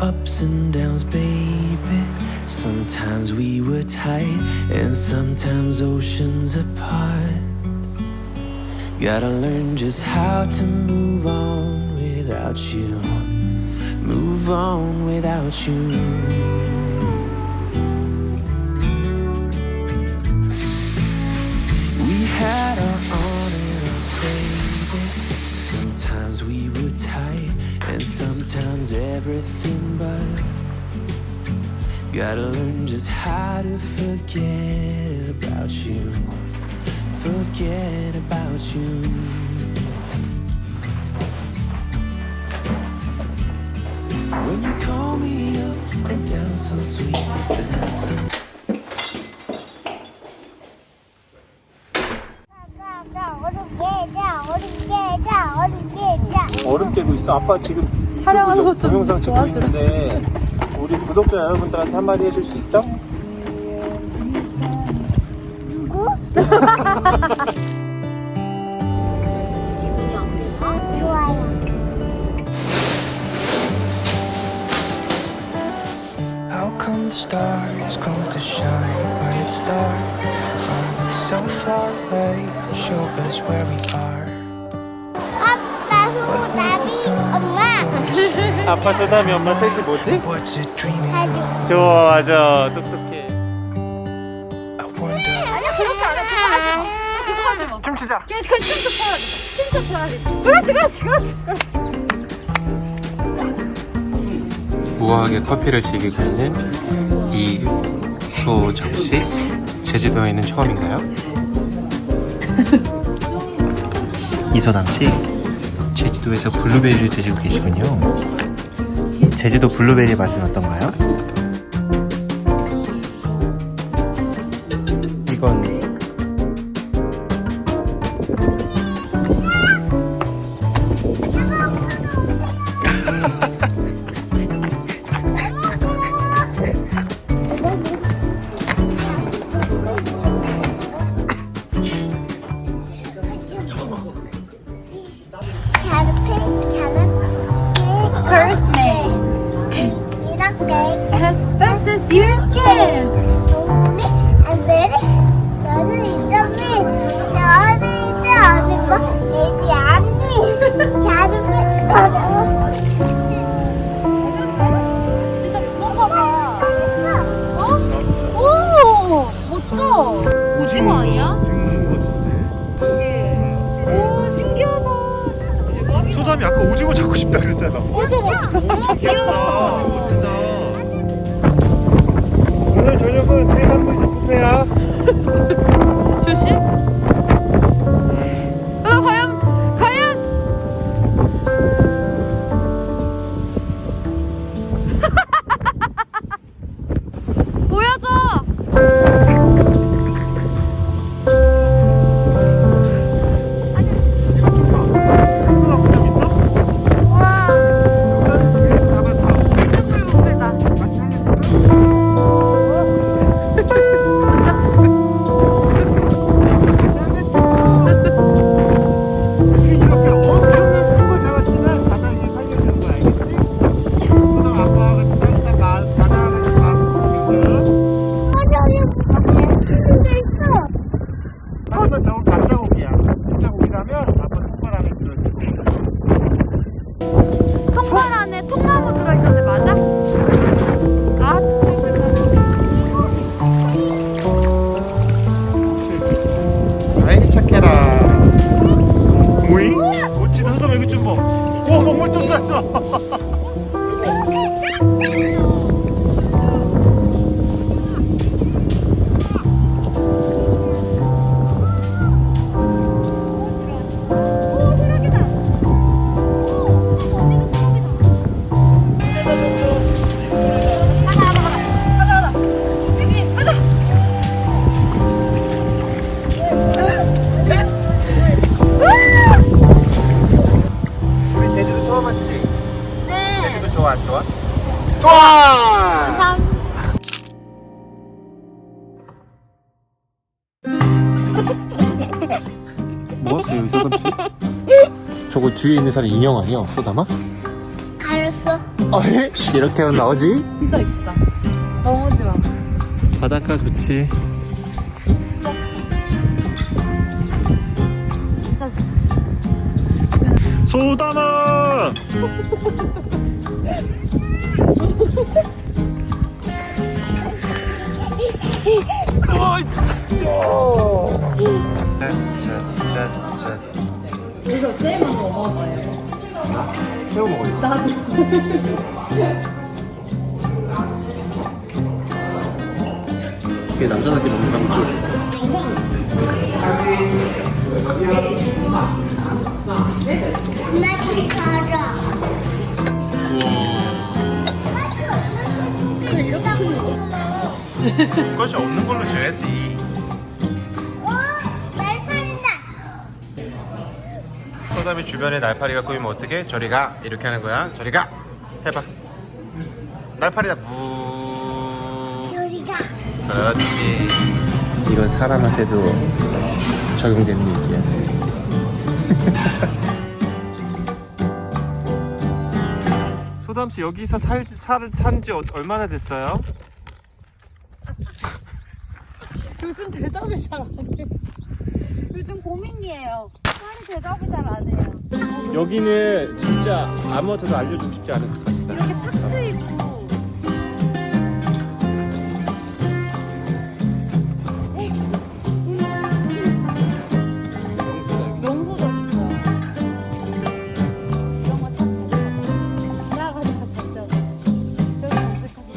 ups and downs, baby. Sometimes we were tight, and sometimes oceans apart. Gotta learn just how to move on without you. Move on without you. We had our on and offs, baby. Sometimes we were tight, and sometimes everything but. Gotta learn just how to forget about you. Forget about you. When you call me up and sound so sweet, there's nothing. 자, 얼음 깨자, 얼음 깨자, 얼음 깨자. 얼음 깨고 있어. 아빠 지금 촬영하는 것좀 동영상 찍고 도와주라. 있는데 우리 구독자 여러분들한테 한마디 해줄 수 있어? 누구? 좋아요. How come the stars come to shine when it's dark? From so far away, show us where we are. 아빠 What makes the 소다리 sun 엄마. 아빠 소담이 엄마 셋이 뭐지? 좋아, 맞아. 똑똑해. 아니야 그렇게 안 해. 그거 하지 마. 그거 하지 마. 춤추자. 야, 그 춤도 춰야지. 춤도 춰야지. 그렇지, 그렇지, 그렇지. 우아하게 커피를 즐기고 있는 이소정 씨. 제주도에는 처음인가요? 이소담 씨. 제주도에서 블루베리를 드시고 계시군요. 제주도 블루베리 맛은 어떤가요? 이건 뭐하세요, 소담 씨? 저거 뒤에 있는 사람 인형 아니야, 소담아? 알았어. 어이? 이렇게 하면 나오지? 진짜 이쁘다. 넘어지 마. 바닷가 좋지. 진짜 좋다. 소담아! 새우 먹어요. 나도. 이게 남자답게 먹는 방법. 엄마 집 가자. 이렇게 먹어. 그것이 없는 걸로 줘야지. 소담이 주변에 날파리가 꼬이면 어떻게? 저리 가. 이렇게 하는 거야. 저리 가. 해봐. 날파리다. 무. 저리 가. 그렇지. 이건 사람한테도 적용되는 얘기야. 소담 씨 여기서 살, 살, 산지 어- 얼마나 됐어요? 요즘 대답을 잘 안 해. 요즘 고민이에요. 대답을 잘 안 해요. 여기는 진짜 아무한테도 알려주고 싶지 것 같다. 이렇게 탁 트이고. 명소도 있어. 이런 거탁 트이고. 나가서 다 던져줘. 그래서 검색하고.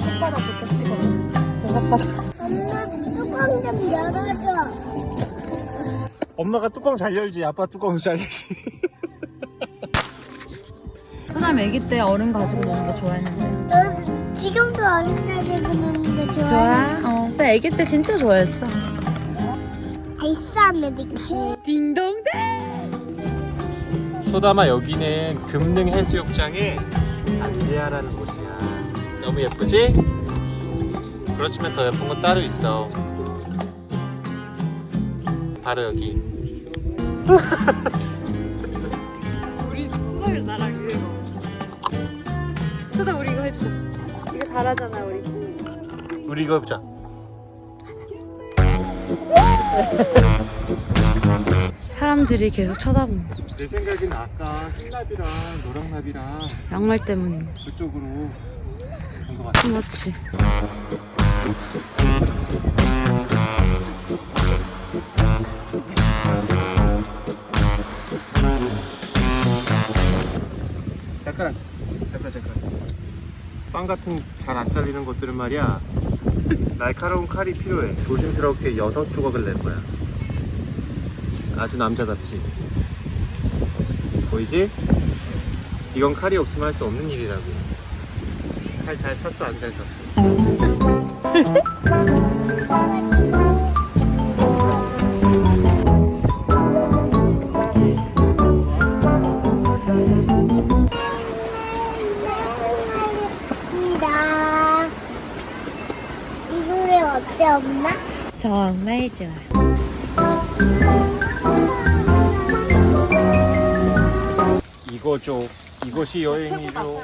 혓바닥 꼭 찍어줘. 제 혓바닥. 엄마 뚜껑 좀 열어줘. 엄마가 뚜껑 잘 열지, 아빠 뚜껑 잘 열지. 소담 아기 때 얼음 가지고 노는 거 좋아했는데. 너 지금도 어린이날에 보는 거 좋아해? 좋아? 어. 나 아기 때 진짜 좋아했어. 아이스 아메리카노. 딩동댕! 소담아 여기는 금능 해수욕장의 안재아라는 곳이야. 너무 예쁘지? 그렇지만 더 예쁜 건 따로 있어. 바로 여기. 우리 수담이 나랑 이거. 수담 우리 이거 해주자. 이거 잘하잖아 우리. 우리 이거 해보자. 사람들이 계속 쳐다본다. 내 생각에는 아까 흰나비랑 노랑나비랑 양말 때문에. 그쪽으로 온것 같아. 그렇지. 잠깐, 잠깐, 잠깐. 빵 같은 잘 안 잘리는 것들은 말이야. 날카로운 칼이 필요해. 조심스럽게 여섯 조각을 낼 거야. 아주 남자답지. 보이지? 이건 칼이 없으면 할 수 없는 일이라고. 칼 잘 샀어, 안 잘 샀어? 엄마? 정말 좋아. 이거죠. 이것이 여행이죠.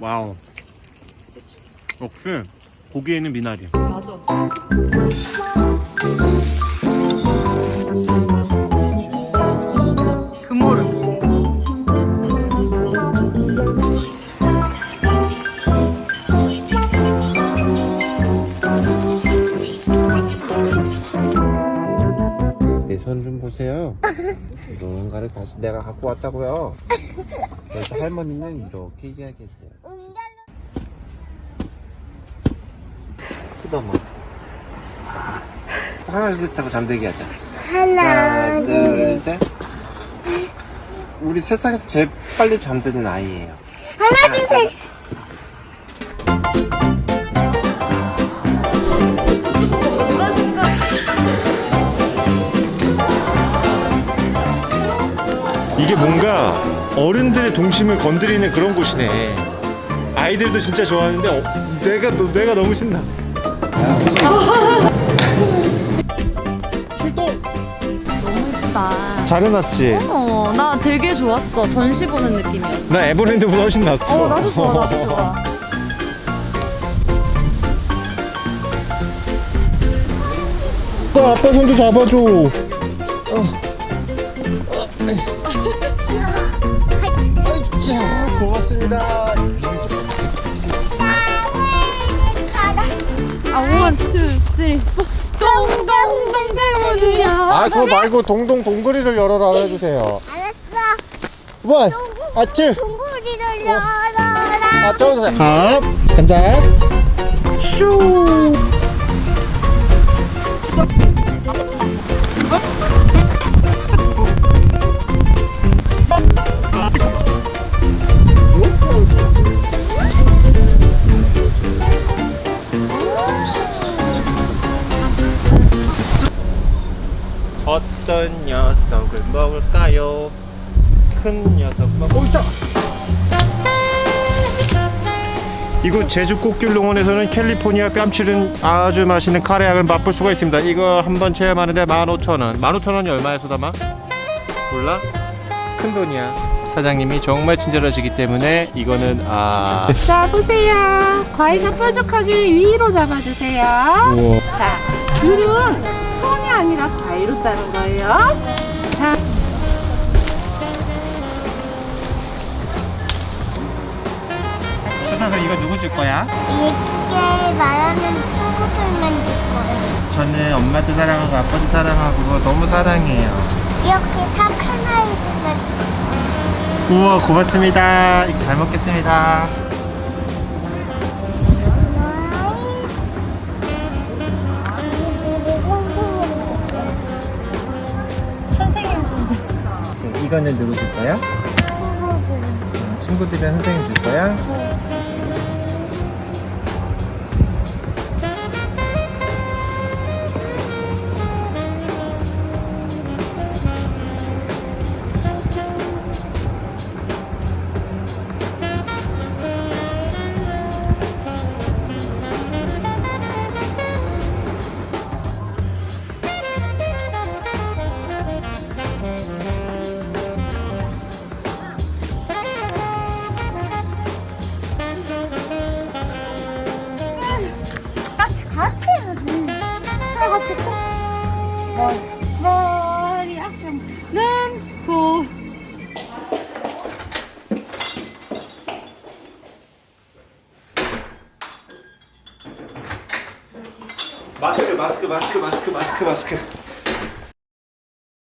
와우. 역시 고기에는 미나리. 맞아. 보세요. 뭔가를 다시 내가 갖고 왔다고요. 그래서 할머니는 이렇게 이야기했어요. 응달로 수다마. 하나 둘셋 하고 잠들게 하자. 하나, 둘 셋. 우리 세상에서 제일 빨리 잠드는 아이예요. 하나, 둘, 셋. 이게 뭔가 어른들의 동심을 건드리는 그런 곳이네. 네. 아이들도 진짜 좋아하는데 어, 내가 너- 내가 너무 신나. 출동. 너무 예쁘다. 잘 해놨지. 어, 나 되게 좋았어. 전시 보는 느낌이었어. 나 에버랜드보다 훨씬 낫어. 어, 나도 좋아, 나도 좋아. 아빠 손도 잡아줘. 어. 아이차, 고맙습니다. 가라. 아, 원, 투, 쓰리, 포. 동동동 대문이야. 아, 그거 말고 동동 동그리를 열어라 해주세요. 알았어. 원, 아, 투, 동굴이를 열어라. 아, 저, 갑, 간다. 슈. 어떤 녀석을 먹을까요? 큰 녀석 먹. 오 있다. 이곳 제주 꽃길농원에서는 캘리포니아 뺨치는 아주 맛있는 카레향을 맛볼 수가 있습니다. 이거 한 번 체험하는데 15,000원. 15,000원이 얼마야, 소담아? 몰라? 큰 돈이야. 사장님이 정말 친절하시기 때문에 이거는 아. 잡으세요. 과일가 뾰족하게 위로 잡아주세요. 우와. 자, 귤은 손이 아니라 과일로 따는 거예요. 자, 소담아 이거 누구 줄 거야? 이게 말하는 친구들만 줄 거예요. 저는 엄마도 사랑하고 아빠도 사랑하고 너무 사랑해요. 이렇게 착한 아이들만 줄 우와 고맙습니다. 잘 먹겠습니다. 좀. 이거는 누구 줄 거야? 친구들. 친구들이랑 선생님 줄 거야? 같 마